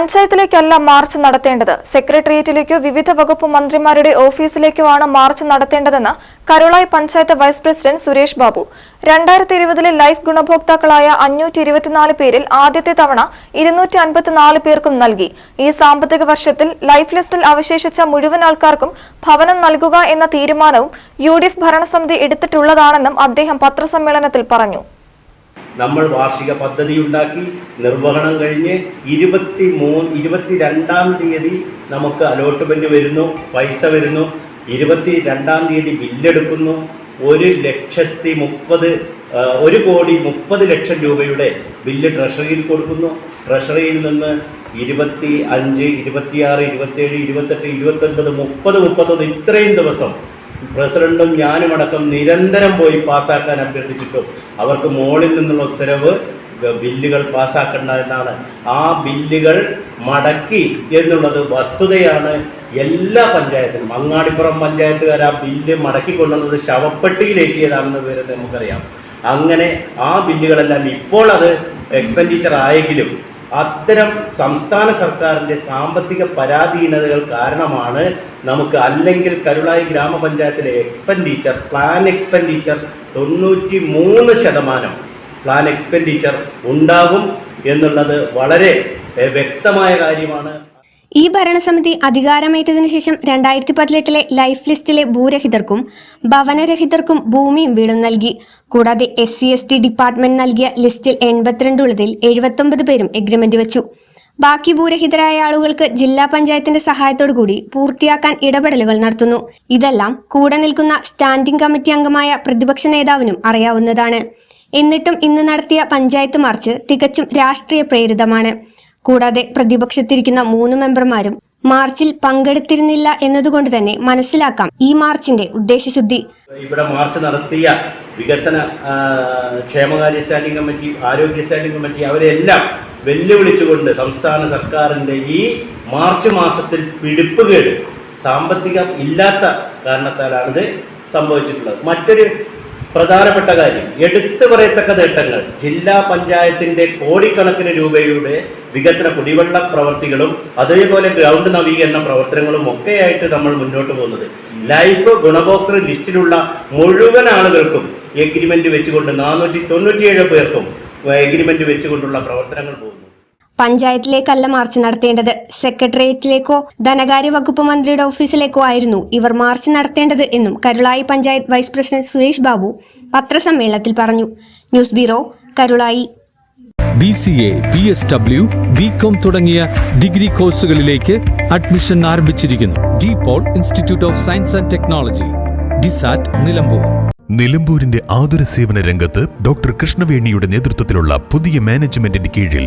പഞ്ചായത്തിലേക്കല്ല march നടത്തേണ്ടത്. സെക്രട്ടേറിയറ്റിലേക്കോ വിവിധ വകുപ്പ് മന്ത്രിമാരുടെ ഓഫീസിലേക്കോ ആണ് മാർച്ച് നടത്തേണ്ടതെന്ന് കരുളായി പഞ്ചായത്ത് വൈസ് പ്രസിഡന്റ് സുരേഷ് ബാബു. രണ്ടായിരത്തി ഇരുപതിലെ ലൈഫ് ഗുണഭോക്താക്കളായ അഞ്ഞൂറ്റി ഇരുപത്തിനാല് പേരിൽ ആദ്യത്തെ തവണ ഇരുന്നൂറ്റി അൻപത്തിനാല് പേർക്കും നൽകി. ഈ സാമ്പത്തിക വർഷത്തിൽ ലൈഫ് ലിസ്റ്റിൽ അവശേഷിച്ച മുഴുവൻ ആൾക്കാർക്കും ഭവനം നൽകുക എന്ന തീരുമാനവും യു ഡി എഫ് ഭരണസമിതി എടുത്തിട്ടുള്ളതാണെന്നും അദ്ദേഹം പത്രസമ്മേളനത്തിൽ പറഞ്ഞു. നമ്മൾ വാർഷിക പദ്ധതി ഉണ്ടാക്കി നിർവഹണം കഴിഞ്ഞ് ഇരുപത്തി മൂന്ന് ഇരുപത്തി രണ്ടാം തീയതി നമുക്ക് അലോട്ട്മെന്റ് വരുന്നു പൈസ വരുന്നു. ഇരുപത്തി രണ്ടാം തീയതി ബില്ലെടുക്കുന്നു ഒരു ലക്ഷത്തി മുപ്പത് ഒരു കോടി മുപ്പത് ലക്ഷം രൂപയുടെ ബില്ല് ട്രഷറിയിൽ കൊടുക്കുന്നു. ട്രഷറിയിൽ നിന്ന് ഇരുപത്തി അഞ്ച് ഇരുപത്തിയാറ് ഇരുപത്തേഴ് ഇരുപത്തെട്ട് ഇരുപത്തൊൻപത് മുപ്പത് മുപ്പത്തൊന്ന് ഇത്രയും ദിവസം പ്രസിഡന്റും ഞാനും അടക്കം നിരന്തരം പോയി പാസ്സാക്കാൻ അഭ്യർത്ഥിച്ചിട്ടും. അവർക്ക് മോളിൽ നിന്നുള്ള ഉത്തരവ് ബില്ലുകൾ പാസ്സാക്കേണ്ട എന്നാണ്. ആ ബില്ലുകൾ മടക്കി എന്നുള്ളത് വസ്തുതയാണ് എല്ലാ പഞ്ചായത്തിലും അങ്ങാടിപ്പുറം പഞ്ചായത്തുകാർ ആ ബില്ല് മടക്കി കൊണ്ടുവന്നത് ശവപ്പെട്ടിയിലേക്കിയതാണെന്ന് വിവരം നമുക്കറിയാം. അങ്ങനെ ആ ബില്ലുകളെല്ലാം ഇപ്പോൾ അത് എക്സ്പെൻഡിച്ചർ ആയെങ്കിലും അത്തരം സംസ്ഥാന സർക്കാരിന്റെ സാമ്പത്തിക പരാധീനതകൾ കാരണമാണ് നമുക്ക് അല്ലെങ്കിൽ കരുളായി ഗ്രാമപഞ്ചായത്തിലെ എക്സ്പെൻഡിച്ചർ പ്ലാൻ എക്സ്പെൻഡിച്ചർ തൊണ്ണൂറ്റി മൂന്ന് ശതമാനം പ്ലാൻ എക്സ്പെൻഡിച്ചർ ഉണ്ടാകും എന്നുള്ളത് വളരെ വ്യക്തമായ കാര്യമാണ്. ഈ ഭരണസമിതി അധികാരമേറ്റതിനു ശേഷം രണ്ടായിരത്തി പതിനെട്ടിലെ ലൈഫ് ലിസ്റ്റിലെ ഭൂരഹിതർക്കും ഭവനരഹിതർക്കും ഭൂമിയും വീടും നൽകി. കൂടാതെ S C S T department നൽകിയ ലിസ്റ്റിൽ എൺപത്തിരണ്ട് ഉള്ളതിൽ എഴുപത്തൊമ്പത് പേരും എഗ്രിമെന്റ് വെച്ചു. ബാക്കി ഭൂരഹിതരായ ആളുകൾക്ക് ജില്ലാ പഞ്ചായത്തിന്റെ സഹായത്തോടു കൂടി പൂർത്തിയാക്കാൻ ഇടപെടലുകൾ നടത്തുന്നു. ഇതെല്ലാം കൂടെ നിൽക്കുന്ന സ്റ്റാൻഡിംഗ് കമ്മിറ്റി അംഗമായ പ്രതിപക്ഷ നേതാവിനും അറിയാവുന്നതാണ്. എന്നിട്ടും ഇന്ന് നടത്തിയ പഞ്ചായത്ത് മാർച്ച് തികച്ചും രാഷ്ട്രീയ പ്രേരിതമാണ്. കൂടാതെ പ്രതിപക്ഷത്തിരിക്കുന്ന മൂന്ന് മെമ്പർമാരും മാർച്ചിൽ പങ്കെടുത്തിരുന്നില്ല എന്നതുകൊണ്ട് തന്നെ മനസ്സിലാക്കാം ഈ മാർച്ചിന്റെ ഉദ്ദേശശുദ്ധി. ഇവിടെ മാർച്ച് നടത്തിയ വികസന ക്ഷേമകാര്യ സ്റ്റാൻഡിംഗ് കമ്മിറ്റി ആരോഗ്യ സ്റ്റാൻഡിംഗ് കമ്മിറ്റി അവരെല്ലാം വെല്ലുവിളിച്ചുകൊണ്ട് സംസ്ഥാന സർക്കാരിന്റെ ഈ മാർച്ച് മാസത്തിൽ പിടിപ്പുകേട് സാമ്പത്തികം ഇല്ലാത്ത കാരണത്താലാണിത് സംഭവിച്ചിട്ടുള്ളത്. മറ്റൊരു പ്രധാനപ്പെട്ട കാര്യം എടുത്തു പറയത്തക്ക നേട്ടങ്ങൾ. ജില്ലാ പഞ്ചായത്തിന്റെ കോടിക്കണക്കിന് രൂപയുടെ വികസന കുടിവെള്ള പ്രവർത്തികളും അതേപോലെ ഗ്രൗണ്ട് നവീകരണ പ്രവർത്തനങ്ങളും ഒക്കെയായിട്ട് നമ്മൾ മുന്നോട്ട് പോകുന്നത്. ലൈഫ് ഗുണഭോക്തൃ ലിസ്റ്റിലുള്ള മുഴുവൻ ആളുകൾക്കും എഗ്രിമെന്റ് വെച്ചുകൊണ്ട് നാനൂറ്റി തൊണ്ണൂറ്റിയേഴ് പേർക്കും എഗ്രിമെന്റ് വെച്ചുകൊണ്ടുള്ള പ്രവർത്തനങ്ങൾ പോകുന്നു. പഞ്ചായത്തിലേക്കല്ല മാർച്ച് നടത്തേണ്ടത്. സെക്രട്ടേറിയറ്റിലേക്കോ ധനകാര്യ വകുപ്പ് മന്ത്രിയുടെ ഓഫീസിലേക്കോ ആയിരുന്നു ഇവർ മാർച്ച് നടത്തേണ്ടത് എന്നും കരുളായി പഞ്ചായത്ത് വൈസ് പ്രസിഡന്റ് സുരേഷ് ബാബു പത്രസമ്മേളനത്തിൽ പറഞ്ഞു. News bureau Karulai. B C A B S W B com തുടങ്ങിയ ഡിഗ്രി കോഴ്സുകളിലേക്ക് അഡ്മിഷൻ ആരംഭിച്ചിരിക്കുന്നു. De Paul institute of science and technology DiSAT Nilambur. നിലമ്പൂരിന്റെ ആതുര സേവന രംഗത്ത് ഡോക്ടർ കൃഷ്ണവേണിയുടെ നേതൃത്വത്തിലുള്ള പുതിയ മാനേജ്മെന്റിന്റെ കീഴിൽ